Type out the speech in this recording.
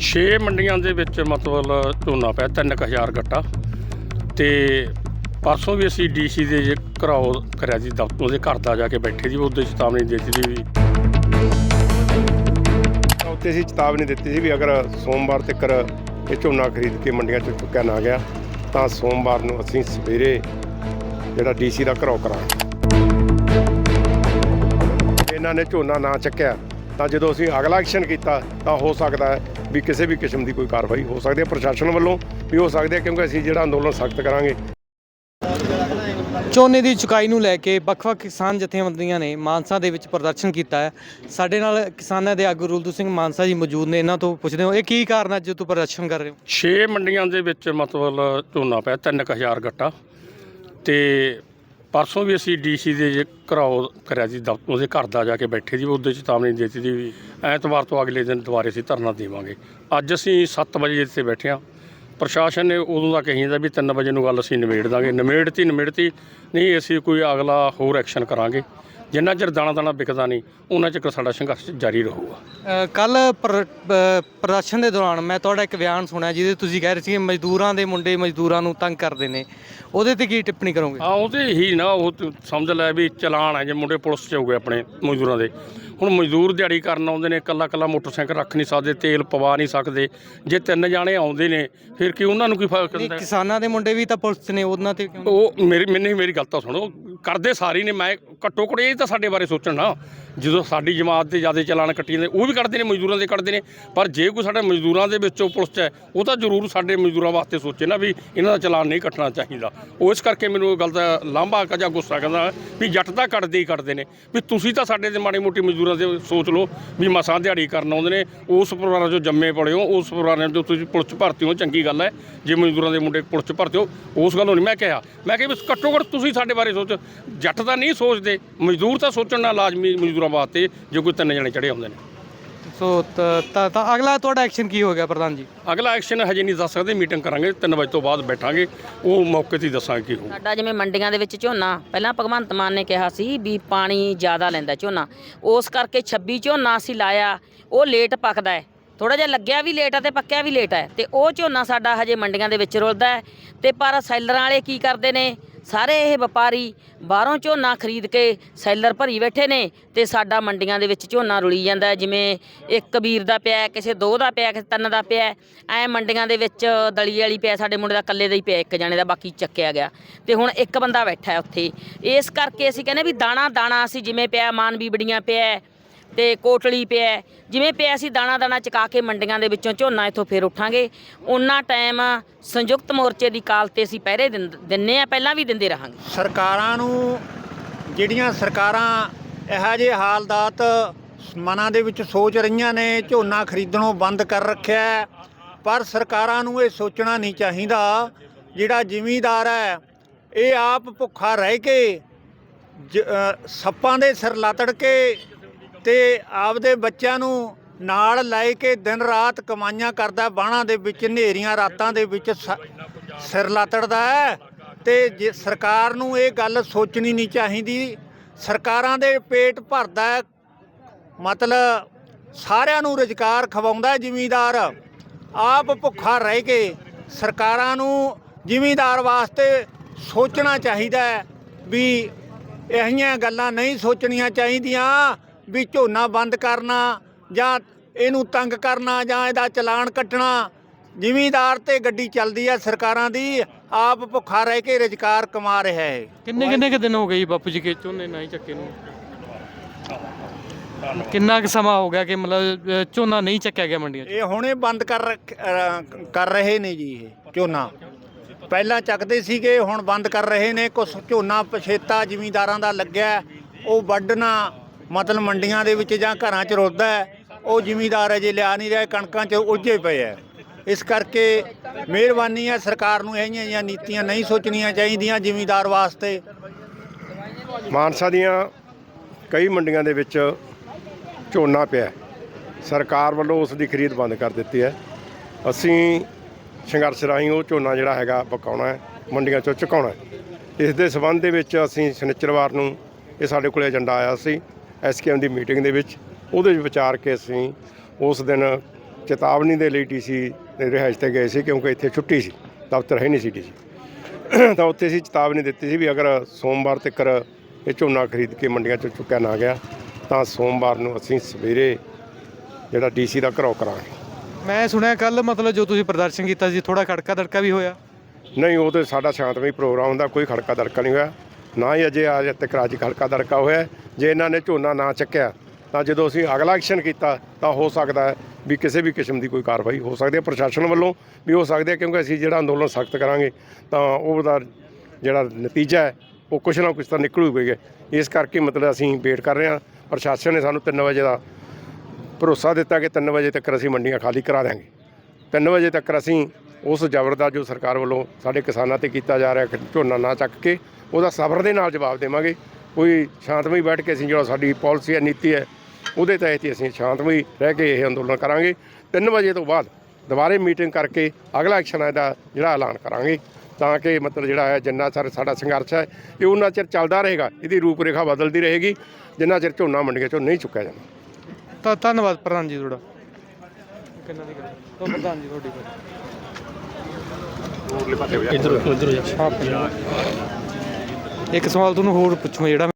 6 ਮੰਡੀਆਂ ਦੇ ਵਿੱਚ ਮਤਲਬ ਝੋਨਾ ਪਿਆ 3000 ਗੱਟਾ। ਤੇ ਪਰਸੋਂ ਵੀ ਅਸੀਂ ਡੀਸੀ ਦੇ ਜੇ ਘਰਾਓ ਕਰਿਆ ਜੀ ਦਫ਼ਤਰ ਉਹਦੇ ਘਰ ਦਾ ਜਾ ਕੇ ਬੈਠੇ ਜੀ ਉਹਦੇ ਚੇਤਾਵਨੀ ਦੇ ਦਿੱਤੀ ਵੀ ਉੱਤੇ ਅਸੀਂ ਚੇਤਾਵਨੀ ਦਿੱਤੀ ਸੀ ਵੀ ਅਗਰ ਸੋਮਵਾਰ ਤੱਕ ਇਹ ਝੋਨਾ ਖਰੀਦ ਕੇ ਮੰਡੀਆਂ 'ਚ ਚੁੱਕਿਆ ਨਾ ਗਿਆ, ਤਾਂ ਸੋਮਵਾਰ ਨੂੰ ਅਸੀਂ ਸਵੇਰੇ ਜਿਹੜਾ ਡੀਸੀ ਦਾ ਘਰਾਓ ਕਰਾਂਗੇ। ਇਹਨਾਂ ਨੇ ਝੋਨਾ ਨਾ ਚੱਕਿਆ, ਤਾਂ ਜਦੋਂ ਅਸੀਂ ਅਗਲਾ ਐਕਸ਼ਨ ਕੀਤਾ, ਤਾਂ ਹੋ ਸਕਦਾ ਹੈ ਵੀ ਕਿਸੇ ਵੀ ਕਿਸਮ ਦੀ ਕੋਈ ਕਾਰਵਾਈ ਹੋ ਸਕਦੀ ਹੈ ਪ੍ਰਸ਼ਾਸਨ ਵੱਲੋਂ ਵੀ ਹੋ ਸਕਦੀ ਹੈ ਕਿਉਂਕਿ ਅਸੀਂ ਜਿਹੜਾ ਅੰਦੋਲਨ ਸਖਤ ਕਰਾਂਗੇ। ਝੋਨੇ ਦੀ ਚੁਕਾਈ ਨੂੰ ਲੈ ਕੇ ਵੱਖ-ਵੱਖ ਕਿਸਾਨ ਜਥੇਬੰਦੀਆਂ ਨੇ ਮਾਨਸਾ ਦੇ ਵਿੱਚ ਪ੍ਰਦਰਸ਼ਨ ਕੀਤਾ ਹੈ। ਸਾਡੇ ਨਾਲ ਕਿਸਾਨਾਂ ਦੇ ਆਗੂ ਰੁਲਦੂ ਸਿੰਘ ਮਾਨਸਾ ਜੀ ਮੌਜੂਦ ਨੇ ਇਹਨਾਂ ਤੋਂ ਪੁੱਛਦੇ ਹਾਂ ਇਹ ਕੀ ਕਾਰਨ ਹੈ ਜੋ ਤੁਸੀਂ ਪ੍ਰਦਰਸ਼ਨ ਕਰ ਰਹੇ ਹੋ? 6 ਮੰਡੀਆਂ ਦੇ ਵਿੱਚ ਮਤਲਬ ਝੋਨਾ ਪਿਆ 3000 ਗੱਟਾ। ਤੇ ਪਰਸੋਂ ਵੀ ਅਸੀਂ ਡੀਸੀ ਦੇ ਜੇ ਘਰਾਓ ਕਰਿਆ ਜੀ ਦਫ਼ਤਰ ਉਹਦੇ ਘਰ ਦਾ ਜਾ ਕੇ ਬੈਠੇ ਜੀ ਉਹਦੇ ਚੇਤਾਵਨੀ ਦੇ ਦਿੱਤੀ ਸੀ ਵੀ ਐਤਵਾਰ ਤੋਂ ਅਗਲੇ ਦਿਨ ਦੁਬਾਰੇ ਅਸੀਂ ਧਰਨਾ ਦੇਵਾਂਗੇ। ਅੱਜ ਅਸੀਂ 7 ਵਜੇ ਇੱਥੇ ਬੈਠੇ ਹਾਂ। ਪ੍ਰਸ਼ਾਸਨ ਨੇ ਉਦੋਂ ਦਾ ਕਹੀਦਾ ਵੀ 3 ਵਜੇ ਨੂੰ ਗੱਲ ਅਸੀਂ ਨਿਬੇੜ ਦਾਂਗੇ। ਨਿਬੇੜਤੀ ਨਿਬੇੜਤੀ ਨਹੀਂ, ਅਸੀਂ ਕੋਈ ਅਗਲਾ ਹੋਰ ਐਕਸ਼ਨ ਕਰਾਂਗੇ। ਜਿੰਨਾ ਚਿਰ ਦਾਣਾ ਦਾਣਾ ਵਿਕਦਾ ਨਹੀਂ ਉਹਨਾਂ ਚਿਰ ਸਾਡਾ ਸੰਘਰਸ਼ ਜਾਰੀ ਰਹੂਗਾ। ਕੱਲ ਪ੍ਰਦਰਸ਼ਨ ਦੇ ਦੌਰਾਨ ਮੈਂ ਤੁਹਾਡਾ ਇੱਕ ਬਿਆਨ ਸੁਣਿਆ, ਜਿਹਦੇ ਤੁਸੀਂ ਕਹਿ ਰਹੇ ਸੀ ਮਜ਼ਦੂਰਾਂ ਦੇ ਮੁੰਡੇ ਮਜ਼ਦੂਰਾਂ ਨੂੰ ਤੰਗ ਕਰਦੇ ਨੇ। ਉਹਦੇ ਤੇ ਕੀ ਟਿੱਪਣੀ ਕਰੋਗੇ? ਆ ਉਹਦੇ ਹੀ ਨਾ ਉਹ ਤੂੰ ਸਮਝ ਲੈ ਵੀ ਚਲਾਨ ਹੈ ਜੇ ਮੁੰਡੇ ਪੁਲਿਸ 'ਚ ਹੋ ਗਏ ਆਪਣੇ ਮਜ਼ਦੂਰਾਂ ਦੇ। ਹੁਣ ਮਜ਼ਦੂਰ ਦਿਹਾੜੀ ਕਰਨ ਆਉਂਦੇ ਨੇ ਇਕੱਲਾ ਇਕੱਲਾ ਮੋਟਰਸਾਈਕਲ ਰੱਖ ਨਹੀਂ ਸਕਦੇ ਤੇਲ ਪਵਾ ਨਹੀਂ ਸਕਦੇ। ਜੇ ਤਿੰਨ ਜਾਣੇ ਆਉਂਦੇ ਨੇ ਫਿਰ ਕੀ ਉਹਨਾਂ ਨੂੰ ਕੀ ਫ਼ਰਕ ਨਹੀਂ, ਹੈ? ਕਿਸਾਨਾਂ ਦੇ ਮੁੰਡੇ ਵੀ ਤਾਂ ਪੁਲਿਸ ਨੇ ਉਹਨਾਂ ਤੇ ਕਿਉਂ ਉਹ ਮੇਰੀ ਮੈਨੂੰ ਮੇਰੀ ਗੱਲ ਤਾਂ ਸੁਣੋ ਕਰਦੇ ਸਾਰੀ ਨੇ ਮੈਂ ਘੱਟੋ ਘੱਟ ਇਹ ਤਾਂ ਸਾਡੇ ਬਾਰੇ ਸੋਚਣ ਨਾ। ਜਦੋਂ ਸਾਡੀ ਜਮਾਤ ਦੇ ਜ਼ਿਆਦਾ ਚਲਾਨ ਕੱਟੀ ਜਾਂਦੇ ਉਹ ਵੀ ਕੱਢਦੇ ਨੇ, ਮਜ਼ਦੂਰਾਂ ਦੇ ਕੱਢਦੇ ਨੇ। ਪਰ ਜੇ ਕੋਈ ਸਾਡੇ ਮਜ਼ਦੂਰਾਂ ਦੇ ਵਿੱਚੋਂ ਪੁਲਿਸ ਹੈ, ਉਹ ਤਾਂ ਜ਼ਰੂਰ ਸਾਡੇ ਮਜ਼ਦੂਰਾਂ ਵਾਸਤੇ ਸੋਚੇ ਨਾ ਵੀ ਇਹਨਾਂ ਦਾ ਚਲਾਨ ਨਹੀਂ ਕੱਟਣਾ ਚਾਹੀਦਾ। ਉਹ ਇਸ ਕਰਕੇ ਮੈਨੂੰ ਇਹ ਗੱਲ ਦਾ ਲਾਂਭਾ ਕਾ ਜਾਂ ਗੁੱਸਾ ਕਹਿੰਦਾ ਵੀ ਜੱਟ ਤਾਂ ਕੱਟਦੇ ਹੀ ਕੱਟਦੇ ਨੇ। ਵੀ ਤੁਸੀਂ ਤਾਂ ਸਾਡੇ ਤੇ ਮਾੜੀ ਮੋਟੀ ਮਜ਼ਦੂਰਾਂ ਦੇ ਸੋਚ ਲਓ ਵੀ ਮਸਾਂ ਦਿਹਾੜੀ ਕਰਨ ਆਉਂਦੇ ਨੇ, ਉਸ ਪਰਿਵਾਰਾਂ 'ਚੋਂ ਜੰਮੇ ਪੜੇ ਹੋ, ਉਸ ਪਰਿਵਾਰਾਂ 'ਚੋਂ ਤੁਸੀਂ ਪੁਲਿਸ 'ਚ ਭਰਤੀ ਹੋ, ਚੰਗੀ ਗੱਲ ਹੈ। ਜੇ ਮਜ਼ਦੂਰਾਂ ਦੇ ਮੁੰਡੇ ਪੁਲਿਸ 'ਚ ਭਰਤੀ ਹੋ, ਉਸ ਗੱਲੋਂ ਨਹੀਂ ਮੈਂ ਕਿਹਾ। ਮੈਂ ਕਿਹਾ ਵੀ ਘੱਟੋ ਘੱਟ ਤੁਸੀਂ ਸਾਡੇ ਬਾਰੇ ਸੋਚ। ਜੱਟ ਤਾਂ ਨਹੀਂ ਸੋਚਦੇ, ਮਜ਼ਦੂਰ ਤਾਂ ਸੋਚਣ ਨਾਲ ਲਾਜ਼ਮੀ ਮਜ਼ਦੂਰ ਵਾਸਤੇ ਜੇ ਕੋਈ ਤਿੰਨ ਜਣੇ ਚੜੇ ਹੁੰਦੇ ਨੇ। ਸੋ ਤ- ਤਾਂ ਤਾਂ ਅਗਲਾ ਤੁਹਾਡਾ ਐਕਸ਼ਨ ਕੀ ਹੋ ਗਿਆ ਪ੍ਰਧਾਨ ਜੀ? ਅਗਲਾ ਐਕਸ਼ਨ ਹਜੇ ਨਹੀਂ ਦੱਸ ਸਕਦੇ ਮੀਟਿੰਗ ਕਰਾਂਗੇ 3 ਵਜੇ ਤੋਂ ਬਾਅਦ ਬੈਠਾਂਗੇ ਉਹ ਮੌਕੇ ਤੇ ਹੀ ਦੱਸਾਂਗੇ ਕੀ ਹੋਊ। ਸਾਡਾ ਜਿਵੇਂ ਮੰਡੀਆਂ ਦੇ ਵਿੱਚ ਝੋਨਾ ਪਹਿਲਾਂ ਭਗਵੰਤ ਮਾਨ ਨੇ ਕਿਹਾ ਸੀ ਵੀ ਪਾਣੀ ਜ਼ਿਆਦਾ ਲੈਂਦਾ ਝੋਨਾ। ਉਸ ਕਰਕੇ 26 ਝੋਨਾ ਅਸੀਂ ਲਾਇਆ ਉਹ ਲੇਟ ਪੱਕਦਾ ਹੈ। ਥੋੜਾ ਜਿਹਾ ਲੱਗਿਆ ਵੀ ਲੇਟ ਆ ਤੇ ਪੱਕਿਆ ਵੀ ਲੇਟ ਹੈ ਤੇ ਉਹ ਝੋਨਾ ਸਾਡਾ ਹਜੇ ਮੰਡੀਆਂ ਦੇ ਵਿੱਚ ਰੁਲਦਾ ਹੈ। ਤੇ ਪਰ ਸੈਲਰਾਂ ਵਾਲੇ ਕੀ ਕਰਦੇ ਨੇ? ਸਾਰੇ ਇਹ ਵਪਾਰੀ ਬਾਹਰੋਂ ਝੋਨਾ ਖਰੀਦ ਕੇ ਸੈਲਰ ਭਰੀ ਬੈਠੇ ਨੇ ਤੇ ਸਾਡਾ ਮੰਡੀਆਂ ਦੇ ਵਿੱਚ ਝੋਨਾ ਰੁਲੀ ਜਾਂਦਾ ਜਿਵੇਂ ਇੱਕ ਵੀਰ ਦਾ ਪਿਆ, ਕਿਸੇ ਦੋ ਦਾ ਪਿਆ, ਕਿਸੇ ਤਿੰਨ ਦਾ ਪਿਆ, ਐ ਮੰਡੀਆਂ ਦੇ ਵਿੱਚ ਦਲੀ ਵਾਲੀ ਪਿਆ, ਸਾਡੇ ਮੁੰਡੇ ਦਾ ਇਕੱਲੇ ਦਾ ਹੀ ਪਿਆ, ਇੱਕ ਜਣੇ ਦਾ, ਬਾਕੀ ਚੱਕਿਆ ਗਿਆ। ਤੇ ਹੁਣ ਇੱਕ ਬੰਦਾ ਬੈਠਾ ਉੱਥੇ। ਇਸ ਕਰਕੇ ਅਸੀਂ ਕਹਿੰਦੇ ਵੀ ਦਾਣਾ ਦਾਣਾ ਅਸੀਂ ਜਿਵੇਂ ਪਿਆ, ਮਾਨ ਬੀਬੜੀਆਂ ਪਿਆ ਤੇ ਕੋਟਲੀ ਪਿਆ ਜਿਵੇਂ ਪਿਆ ਸੀ ਦਾਣਾ ਦਾਣਾ ਚਕਾ ਕੇ ਮੰਡੀਆਂ ਦੇ ਵਿੱਚੋਂ ਝੋਨਾ ਇੱਥੋਂ ਫੇਰ ਉਠਾਂਗੇ। ਉਹਨਾਂ ਟਾਈਮ ਸੰਯੁਕਤ ਮੋਰਚੇ ਦੀ ਕਾਲ ਤੇ ਅਸੀਂ ਪਹਿਰੇ ਦਿੰਦ- ਦਿੰਨੇ ਆ, ਪਹਿਲਾਂ ਵੀ ਦਿੰਦੇ ਰਹਾਂਗੇ। ਸਰਕਾਰਾਂ ਨੂੰ, ਜਿਹੜੀਆਂ ਸਰਕਾਰਾਂ ਇਹੋ ਜਿਹੇ ਹਾਲਦਾਤ ਮਨਾਂ ਦੇ ਵਿੱਚ ਸੋਚ ਰਹੀਆਂ ਨੇ, ਝੋਨਾ ਖਰੀਦਣੋਂ ਬੰਦ ਕਰ ਰੱਖਿਆ ਪਰ ਸਰਕਾਰਾਂ ਨੂੰ ਇਹ ਸੋਚਣਾ ਨਹੀਂ ਚਾਹੀਦਾ। ਜਿਹੜਾ ਜ਼ਿਮੀਂਦਾਰ ਹੈ, ਇਹ ਆਪ ਭੁੱਖਾ ਰਹਿ ਕੇ ਜ- ਸੱਪਾਂ ਦੇ ਸਿਰ ਲਤੜ ਕੇ ਤੇ ਆਪਦੇ ਬੱਚਿਆਂ ਨੂੰ ਨਾਲ ਲੈ ਕੇ ਦਿਨ ਰਾਤ ਕਮਾਈਆਂ ਕਰਦਾ ਬਾਣਾ ਦੇ ਵਿੱਚ, ਹਨੇਰੀਆਂ, ਰਾਤਾਂ ਦੇ ਵਿੱਚ ਸ- ਸਿਰ ਲਤੜਦਾ ਹੈ ਤੇ ਜੇ ਸਰਕਾਰ ਨੂੰ ਇਹ ਗੱਲ ਸੋਚਣੀ ਨਹੀਂ ਚਾਹੀਦੀ, ਸਰਕਾਰਾਂ ਦੇ ਪੇਟ ਭਰਦਾ ਮਤਲਬ ਸਾਰਿਆਂ ਨੂੰ ਰੁਜ਼ਗਾਰ ਖਵਾਉਂਦਾ ਹੈ ਜ਼ਿਮੀਂਦਾਰ, ਆਪ ਭੁੱਖਾ ਰਹਿ ਕੇ ਸਰਕਾਰਾਂ ਨੂੰ ਜ਼ਿਮੀਂਦਾਰ ਵਾਸਤੇ ਸੋਚਣਾ ਚਾਹੀਦਾ ਵੀ ਇਹੀਆਂ ਗੱਲਾਂ ਨਹੀਂ ਸੋਚਣੀਆਂ ਚਾਹੀਦੀਆਂ। ਵੀ ਝੋਨਾ ਬੰਦ ਕਰਨਾ ਜਾਂ ਇਹਨੂੰ ਤੰਗ ਕਰਨਾ ਜਾਂ ਇਹਦਾ ਚਲਾਨ ਕੱਟਣਾ ਜ਼ਿਮੀਂਦਾਰ ਤੇ ਗੱਡੀ ਚੱਲਦੀ ਹੈ ਸਰਕਾਰਾਂ ਦੀ ਆਪ ਭੁੱਖਾ ਰਹਿ ਕੇ ਰੁਜ਼ਗਾਰ ਕਮਾ ਰਿਹਾ ਹੈ। ਕਿੰਨੇ ਕਿੰਨੇ ਕੁ ਦਿਨ ਹੋ ਗਏ ਜੀ ਬਾਪੂ ਜੀ ਕੇ ਝੋਨੇ ਨਹੀਂ ਚੱਕੇ ਨੂੰ? ਕਿੰਨਾ ਕੁ ਸਮਾਂ ਹੋ ਗਿਆ ਕਿ ਮਤਲਬ ਅ, ਝੋਨਾ ਨਹੀਂ ਚੱਕਿਆ ਗਿਆ ਮੰਡੀਆਂ 'ਚ? ਇਹ ਹੁਣੇ ਬੰਦ ਕਰ ਰੱਖ- ਕਰ ਰਹੇ ਨੇ ਜੀ ਇਹ ਝੋਨਾ। ਪਹਿਲਾਂ ਚੱਕਦੇ ਸੀਗੇ ਹੁਣ ਬੰਦ ਕਰ ਰਹੇ ਨੇ। ਕੁਛ ਝੋਨਾ ਪਛੇਤਾ ਜ਼ਿਮੀਂਦਾਰਾਂ ਦਾ ਲੱਗਿਆ ਉਹ ਵੱਢਣਾ ਮਤਲਬ ਮੰਡੀਆਂ ਦੇ ਵਿੱਚ ਜਾਂ ਘਰਾਂ 'ਚ ਰੁਲਦਾ ਹੈ, ਉਹ ਜ਼ਿਮੀਦਾਰ ਅਜੇ ਲਿਆ ਨਹੀਂ ਰਿਹਾ ਕਣਕਾਂ 'ਚ ਉਲਝੇ ਪਏ ਹੈ। ਇਸ ਕਰਕੇ ਮਿਹਰਬਾਨੀ ਹੈ ਸਰਕਾਰ ਨੂੰ ਇਹੀਆਂ ਜਿਹੀਆਂ ਨੀਤੀਆਂ ਨਹੀਂ ਸੋਚਣੀਆਂ ਚਾਹੀਦੀਆਂ ਜ਼ਿਮੀਦਾਰ ਵਾਸਤੇ। ਮਾਨਸਾ ਦੀਆਂ ਕਈ ਮੰਡੀਆਂ ਦੇ ਵਿੱਚ ਝੋਨਾ ਪਿਆ ਸਰਕਾਰ ਵੱਲੋਂ ਉਸ ਦੀ ਖਰੀਦ ਬੰਦ ਕਰ ਦਿੱਤੀ ਹੈ। ਅਸੀਂ ਸੰਘਰਸ਼ ਰਾਹੀਂ ਉਹ ਝੋਨਾ ਜਿਹੜਾ ਹੈਗਾ ਪਕਾਉਣਾ ਹੈ ਮੰਡੀਆਂ ਚੋਂ ਚੁਕਾਉਣਾ ਇਸ ਦੇ ਸਬੰਧ ਦੇ ਵਿੱਚ ਅਸੀਂ ਸ਼ਨੀਚਰਵਾਰ ਨੂੰ ਇਹ ਸਾਡੇ ਕੋਲ ਏਜੰਡਾ ਆਇਆ ਸੀ। ਐਸਕੇਐਮ ਦੀ ਮੀਟਿੰਗ ਦੇ ਵਿੱਚ ਉਹਦੇ ਵਿੱਚ ਵਿਚਾਰ ਕੇ ਅਸੀਂ ਉਸ ਦਿਨ ਚੇਤਾਵਨੀ ਦੇ ਲਈ ਡੀਸੀ ਦੇ ਰਿਹਾਇਸ਼ ਤੇ ਗਏ ਸੀ ਕਿਉਂਕਿ ਇੱਥੇ ਛੁੱਟੀ ਸੀ ਦਫ਼ਤਰ ਹੈ ਨਹੀਂ ਸੀ ਡੀਸੀ। ਤਾਂ ਉੱਥੇ ਅਸੀਂ ਚੇਤਾਵਨੀ ਦਿੱਤੀ ਸੀ ਵੀ ਅਗਰ ਸੋਮਵਾਰ ਤੱਕ ਇਹ ਝੋਨਾ ਖਰੀਦ ਕੇ ਮੰਡੀਆਂ 'ਚ ਚੁੱਕਿਆ ਨਾ ਗਿਆ ਤਾਂ ਸੋਮਵਾਰ ਨੂੰ ਅਸੀਂ ਸਵੇਰੇ ਜਿਹੜਾ ਡੀਸੀ ਦਾ ਘਰੋ ਕਰਾਂਗੇ। ਮੈਂ ਸੁਣਿਆ ਕੱਲ ਮਤਲਬ ਜੋ ਤੁਸੀਂ ਪ੍ਰਦਰਸ਼ਨ ਕੀਤਾ ਸੀ ਥੋੜਾ ਖੜਕਾ ਦੜਕਾ ਵੀ ਹੋਇਆ? ਨਹੀਂ ਉਹ ਤੇ ਸਾਡਾ ਸ਼ਾਂਤਮਈ ਪ੍ਰੋਗਰਾਮ ਹੁੰਦਾ ਕੋਈ ਖੜਕਾ ਦੜਕਾ ਨਹੀਂ ਹੋਇਆ। ਨਾ ਹੀ ਅਜੇ ਅੱਜ ਤੱਕ ਅੱਜ ਖੜਕਾ ਦੜਕਾ ਹੋਇਆ ਜੇ ਇਹਨਾਂ ਨੇ ਝੋਨਾ ਨਾ ਚੱਕਿਆ, ਤਾਂ ਜਦੋਂ ਅਸੀਂ ਅਗਲਾ ਐਕਸ਼ਨ ਕੀਤਾ, ਤਾਂ ਹੋ ਸਕਦਾ ਹੈ ਵੀ ਕਿਸੇ ਵੀ ਕਿਸਮ ਦੀ ਕੋਈ ਕਾਰਵਾਈ ਹੋ ਸਕਦੀ ਹੈ। ਪ੍ਰਸ਼ਾਸਨ ਵੱਲੋਂ ਵੀ ਹੋ ਸਕਦੀ ਹੈ, ਕਿਉਂਕਿ ਅਸੀਂ ਜਿਹੜਾ ਅੰਦੋਲਨ ਸਖਤ ਕਰਾਂਗੇ, ਤਾਂ ਉਹਦਾ ਜਿਹੜਾ ਨਤੀਜਾ ਹੈ, ਉਹ ਕੁਛ ਨਾ ਕੁਛ ਤਾਂ ਨਿਕਲੂਗਾ ਹੀ ਇਸ ਕਰਕੇ ਮਤਲਬ ਅਸੀਂ ਵੇਟ ਕਰ ਰਹੇ ਹਾਂ। ਪ੍ਰਸ਼ਾਸਨ ਨੇ ਸਾਨੂੰ 3 ਵਜੇ ਦਾ ਭਰੋਸਾ ਦਿੱਤਾ ਕਿ 3 ਵਜੇ ਤੱਕ ਅਸੀਂ ਮੰਡੀਆਂ ਖਾਲੀ ਕਰਾ ਦਿਆਂਗੇ। 3 ਵਜੇ ਤੱਕ ਅਸੀਂ ਉਸ ਜ਼ਬਰ ਦਾ ਜੋ ਸਰਕਾਰ ਵੱਲੋਂ ਸਾਡੇ ਕਿਸਾਨਾਂ ਤੇ ਕੀਤਾ ਜਾ ਰਿਹਾ ਝੋਨਾ ਨਾ ਚੱਕ ਕੇ ਉਹਦਾ ਸਬਰ ਦੇ ਨਾਲ ਜਵਾਬ ਦੇਵਾਂਗੇ। ਕੋਈ ਸ਼ਾਂਤਮਈ ਬੈਠ ਕੇ ਅਸੀਂ ਜਿਹੜਾ ਸਾਡੀ ਪਾਲਿਸੀ ਹੈ ਨੀਤੀ ਹੈ ਉਹਦੇ ਤਹਿਤ ਹੀ ਅਸੀਂ ਸ਼ਾਂਤਮਈ ਰਹਿ ਕੇ ਇਹ ਅੰਦੋਲਨ ਕਰਾਂਗੇ। 3 ਵਜੇ ਤੋਂ ਬਾਅਦ ਦੁਬਾਰੇ ਮੀਟਿੰਗ ਕਰਕੇ ਅਗਲਾ ਐਕਸ਼ਨ ਇਹਦਾ ਜਿਹੜਾ ਐਲਾਨ ਕਰਾਂਗੇ। ਤਾਂ ਕਿ ਮਤਲਬ ਜਿਹੜਾ ਹੈ ਜਿੰਨਾ ਚਿਰ ਸਾਡਾ ਸੰਘਰਸ਼ ਹੈ ਇਹ ਉਹਨਾਂ ਚਿਰ ਚੱਲਦਾ ਰਹੇਗਾ। ਇਹਦੀ ਰੂਪ ਰੇਖਾ ਬਦਲਦੀ ਰਹੇਗੀ। ਜਿੰਨਾ ਚਿਰ ਝੋਨਾ ਮੰਡੀਆਂ ਚੋਂ ਨਹੀਂ ਚੁੱਕਿਆ ਜਾਂਦਾ। ਤਾਂ ਧੰਨਵਾਦ ਪ੍ਰਧਾਨ ਜੀ ਤੁਹਾਡਾ। ਕਿੰਨਾ ਦੀ ਗੱਲ ਤੋਂ ਪ੍ਰਧਾਨ ਜੀ ਤੁਹਾਡੀ ਇੱਧਰ ਇੱਧਰ ਜਾ। ਇੱਕ ਸਵਾਲ ਤੁਹਾਨੂੰ ਹੋਰ ਪੁੱਛੂਗਾ ਜਿਹੜਾ